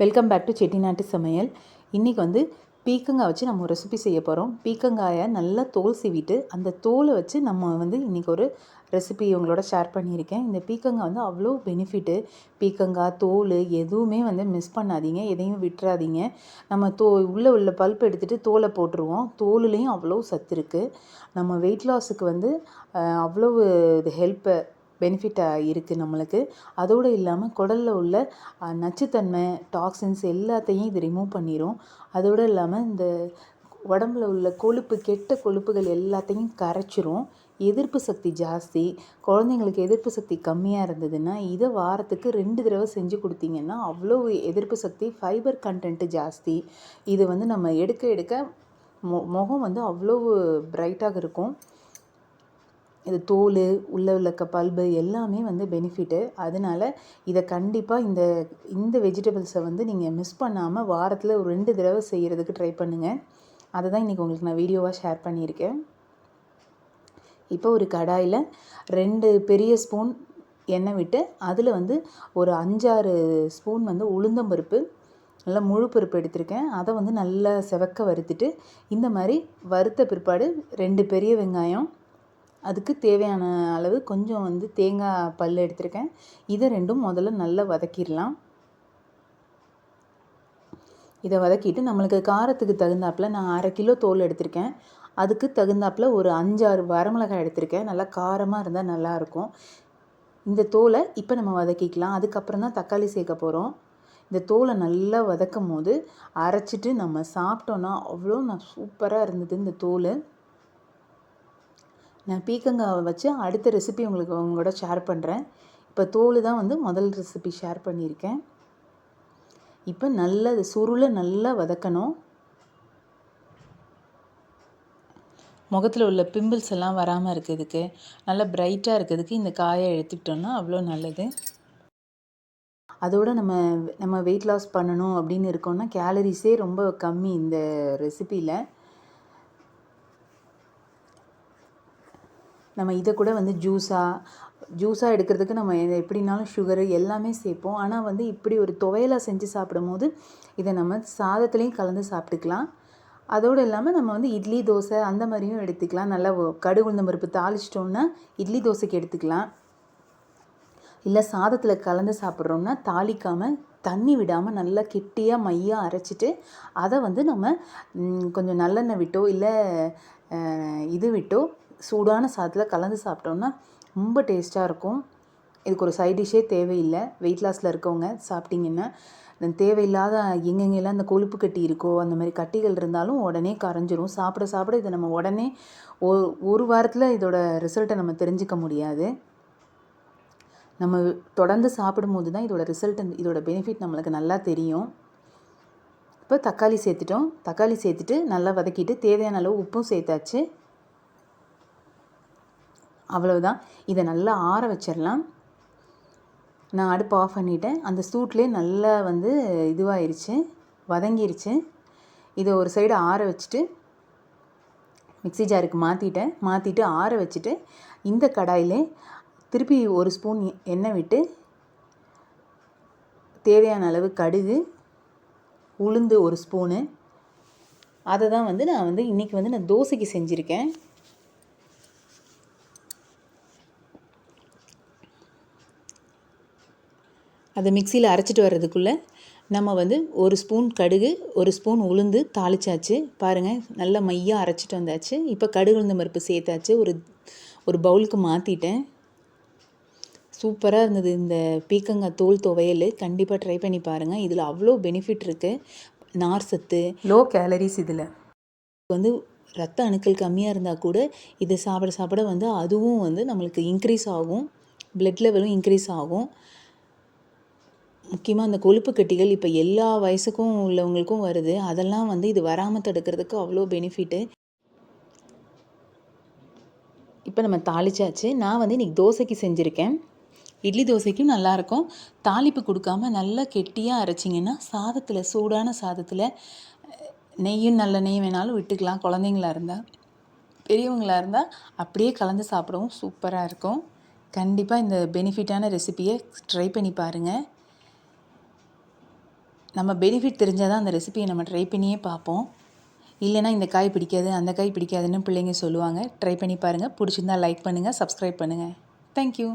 Welcome back to செட்டிநாட்டு சமையல் இன்றைக்கி வந்து பீக்கங்காய் வச்சு நம்ம ரெசிபி செய்ய போகிறோம் பீக்கங்காயை நல்லா தோல் சீவிட்டு அந்த தோலை வச்சு நம்ம வந்து இன்றைக்கி ஒரு ரெசிபி உங்களோட ஷேர் பண்ணியிருக்கேன். இந்த பீக்கங்காய் வந்து அவ்வளோ பெனிஃபிட்டு பீக்கங்காய் தோல் எதுவுமே வந்து மிஸ் பண்ணாதீங்க. எதையும் விட்டுறாதீங்க. நம்ம தோ உள்ளே உள்ள பல்ப் எடுத்துகிட்டு தோலை போட்டுருவோம். தோலுலேயும் அவ்வளோ சத்து இருக்குது நம்ம வெயிட் லாஸுக்கு வந்து அவ்வளோ அவ்வளவு இது ஹெல்ப்பு பெனிஃபிட்டாக இருக்குது நம்மளுக்கு. அதோடு இல்லாமல் குடலில் உள்ள நச்சுத்தன்மை டாக்ஸின்ஸ் எல்லாத்தையும் இது ரிமூவ் பண்ணிடும் அதோடு இல்லாமல் இந்த உடம்புல உள்ள கொழுப்பு கெட்ட கொழுப்புகள் எல்லாத்தையும் கரைச்சிரும். எதிர்ப்பு சக்தி ஜாஸ்தி. குழந்தைங்களுக்கு எதிர்ப்பு சக்தி கம்மியாக இருந்ததுன்னா இதை வாரத்துக்கு ரெண்டு தடவை செஞ்சு கொடுத்தீங்கன்னா அவ்வளோ எதிர்ப்பு சக்தி ஃபைபர் கண்டென்ட்டு ஜாஸ்தி. இது வந்து நம்ம எடுக்க எடுக்க மொ முகம் வந்து அவ்வளோ பிரைட்டாக இருக்கும். இது தோல் உள்ளே உள்ள க பல்பு எல்லாமே வந்து பெனிஃபிட்டு அதனால இதை கண்டிப்பாக இந்த இந்த வெஜிடபிள்ஸை வந்து நீங்கள் மிஸ் பண்ணாமல் வாரத்தில் ஒரு ரெண்டு தடவை செய்கிறதுக்கு ட்ரை பண்ணுங்கள் அதை தான் இன்றைக்கி உங்களுக்கு நான் வீடியோவாக ஷேர் பண்ணியிருக்கேன். இப்போ ஒரு கடாயில் ரெண்டு பெரிய ஸ்பூன் எண்ணெய் விட்டு அதில் வந்து ஒரு அஞ்சாறு ஸ்பூன் வந்து உளுந்தம்பருப்பு நல்லா முழு பருப்பு எடுத்திருக்கேன். அதை வந்து நல்லா செவக்க வறுத்துட்டு இந்த மாதிரி வறுத்த பிற்பாடு ரெண்டு பெரிய வெங்காயம் அதுக்கு தேவையான அளவு கொஞ்சம் வந்து தேங்காய் பல் எடுத்திருக்கேன். இதை ரெண்டும் முதல்ல நல்லா வதக்கிடலாம். இதை வதக்கிட்டு நம்மளுக்கு காரத்துக்கு தகுந்தாப்புல நான் அரை கிலோ தோல் எடுத்திருக்கேன். அதுக்கு தகுந்தாப்புல ஒரு அஞ்சாறு வரமிளகாய் எடுத்திருக்கேன். நல்லா காரமாக இருந்தால் நல்லாயிருக்கும் இந்த தோலை இப்போ நம்ம வதக்கிக்கலாம். அதுக்கப்புறம் தான் தக்காளி சேர்க்க போகிறோம் இந்த தோலை நல்லா வதக்கும் போது அரைச்சிட்டு நம்ம சாப்பிட்டோன்னா அவ்வளோ நான் சூப்பராக இருந்தது இந்த தோல். நான் பீக்கங்காவை வச்சு அடுத்த ரெசிபி உங்களுக்கு உங்களோட ஷேர் பண்ணுறேன் இப்போ தோல் தான் வந்து முதல் ரெசிபி ஷேர் பண்ணியிருக்கேன். இப்போ நல்லா சுருளை நல்லா வதக்கணும். முகத்தில் உள்ள பிம்பிள்ஸ் எல்லாம் வராமல் இருக்கிறதுக்கு நல்லா பிரைட்டாக இருக்கிறதுக்கு இந்த காயை எடுத்துக்கிட்டோம்னா அவ்வளோ நல்லது. அதோட நம்ம நம்ம வெயிட் லாஸ் பண்ணணும் அப்படின்னு இருக்கோம்னா கேலரிஸே ரொம்ப கம்மி இந்த ரெசிப்பியில் நம்ம இதை கூட வந்து ஜூஸாக ஜூஸாக எடுக்கிறதுக்கு நம்ம எப்படினாலும் சுகரு எல்லாமே சேர்ப்போம். ஆனால் வந்து இப்படி ஒரு துவையலாக செஞ்சு சாப்பிடும்போது இதை நம்ம சாதத்துலேயும் கலந்து சாப்பிட்டுக்கலாம். அதோடு இல்லாமல் நம்ம வந்து இட்லி தோசை அந்த மாதிரியும் எடுத்துக்கலாம். நல்லா கடுகு உளுந்தம் பருப்பு தாளிச்சிட்டோம்னா இட்லி தோசைக்கு எடுத்துக்கலாம். இல்லை சாதத்தில் கலந்து சாப்பிட்றோம்னா தாளிக்காமல் தண்ணி விடாமல் நல்லா கெட்டியாக மையாக அரைச்சிட்டு அதை வந்து நம்ம கொஞ்சம் நல்லெண்ணெய் விட்டோ இல்லை இது விட்டோ சூடான சாதத்தில் கலந்து சாப்பிட்டோம்னா ரொம்ப டேஸ்ட்டாக இருக்கும். இதுக்கு ஒரு சைட் டிஷ்ஷே தேவையில்லை. வெயிட் லாஸில் இருக்கவங்க சாப்பிட்டிங்கன்னா தேவையில்லாத எங்கெங்கெல்லாம் இந்த கொழுப்பு கட்டி இருக்கோ அந்த மாதிரி கட்டிகள் இருந்தாலும் உடனே கரைஞ்சிரும். சாப்பிட சாப்பிட இதை நம்ம உடனே ஒரு ஒரு வாரத்தில் இதோட ரிசல்ட்டை நம்ம தெரிஞ்சுக்க முடியாது. நம்ம தொடர்ந்து சாப்பிடும்போது தான் இதோட ரிசல்ட் இதோட பெனிஃபிட் நம்மளுக்கு நல்லா தெரியும். இப்போ தக்காளி சேர்த்துட்டோம். தக்காளி சேர்த்துட்டு நல்லா வதக்கிட்டு தேவையான அளவு உப்பும் சேர்த்தாச்சு. அவ்வளவுதான். இதை நல்லா ஆற வச்சிடலாம் நான் அடுப்பு ஆஃப் பண்ணிட்டேன். அந்த சூட்லேயே நல்லா வந்து இதுவாகிருச்சு வதங்கிருச்சு. இதை ஒரு சைடு ஆற வச்சுட்டு மிக்ஸி ஜாருக்கு மாற்றிட்டேன் மாற்றிட்டு ஆற வச்சுட்டு இந்த கடாயிலே திருப்பி ஒரு ஸ்பூன் எ- எண்ணெய் விட்டு தேவையான அளவு கடுகு உளுந்து ஒரு ஸ்பூனு அதை தான் வந்து நான் வந்து இன்றைக்கி வந்து நான் தோசைக்கு செஞ்சுருக்கேன். அதை மிக்சியில் அரைச்சிட்டு வர்றதுக்குள்ளே நம்ம வந்து ஒரு ஸ்பூன் கடுகு ஒரு ஸ்பூன் உளுந்து தாளிச்சாச்சு. பாருங்கள் நல்லா மையாக அரைச்சிட்டு வந்தாச்சு. இப்போ கடுகு உளுந்த பருப்பு சேர்த்தாச்சு. ஒரு ஒரு பவுலுக்கு மாற்றிட்டேன் சூப்பராக இருந்தது இந்த பீக்கங்காய் தோல் துவையல். கண்டிப்பாக ட்ரை பண்ணி பாருங்கள் இதில் அவ்வளோ பெனிஃபிட் இருக்குது நார் சத்து. லோ கேலரிஸ் இதில். வந்து ரத்த அணுக்கள் கம்மியாக இருந்தால் கூட இதை சாப்பிட சாப்பிட வந்து அதுவும் வந்து நம்மளுக்கு இன்க்ரீஸ் ஆகும். பிளட் லெவலும் இன்க்ரீஸ் ஆகும். முக்கியமாக அந்த கொழுப்பு கட்டிகள் இப்போ எல்லா வயசுக்கும் உள்ளவங்களுக்கும் வருது. அதெல்லாம் வந்து இது வராமல் தடுக்கிறதுக்கு அவ்வளோ பெனிஃபிட்டு இப்போ நம்ம தாளிச்சாச்சு. நான் வந்து இன்றைக்கி தோசைக்கு செஞ்சுருக்கேன். இட்லி தோசைக்கும் நல்லாயிருக்கும் தாளிப்பு கொடுக்காம நல்லா கெட்டியாக அரைச்சிங்கன்னா சாதத்தில் சூடான சாதத்தில் நெய்யும் நல்ல நெய் வேணாலும் விட்டுக்கலாம். குழந்தைங்களா இருந்தால் பெரியவங்களாக இருந்தால் அப்படியே கலந்து சாப்பிடவும் சூப்பராக இருக்கும். கண்டிப்பாக இந்த பெனிஃபிட்டான ரெசிபியை ட்ரை பண்ணி பாருங்கள் நம்ம பெனிஃபிட் தெரிஞ்சால் தான் அந்த ரெசிபியை நம்ம ட்ரை பண்ணியே பார்ப்போம். இல்லைனா இந்த காய் பிடிக்காது அந்த காய் பிடிக்காதுன்னு பிள்ளைங்க சொல்லுவாங்க. ட்ரை பண்ணி பாருங்கள் பிடிச்சிருந்தா லைக் பண்ணுங்கள் சப்ஸ்கிரைப் பண்ணுங்கள் தேங்க்யூ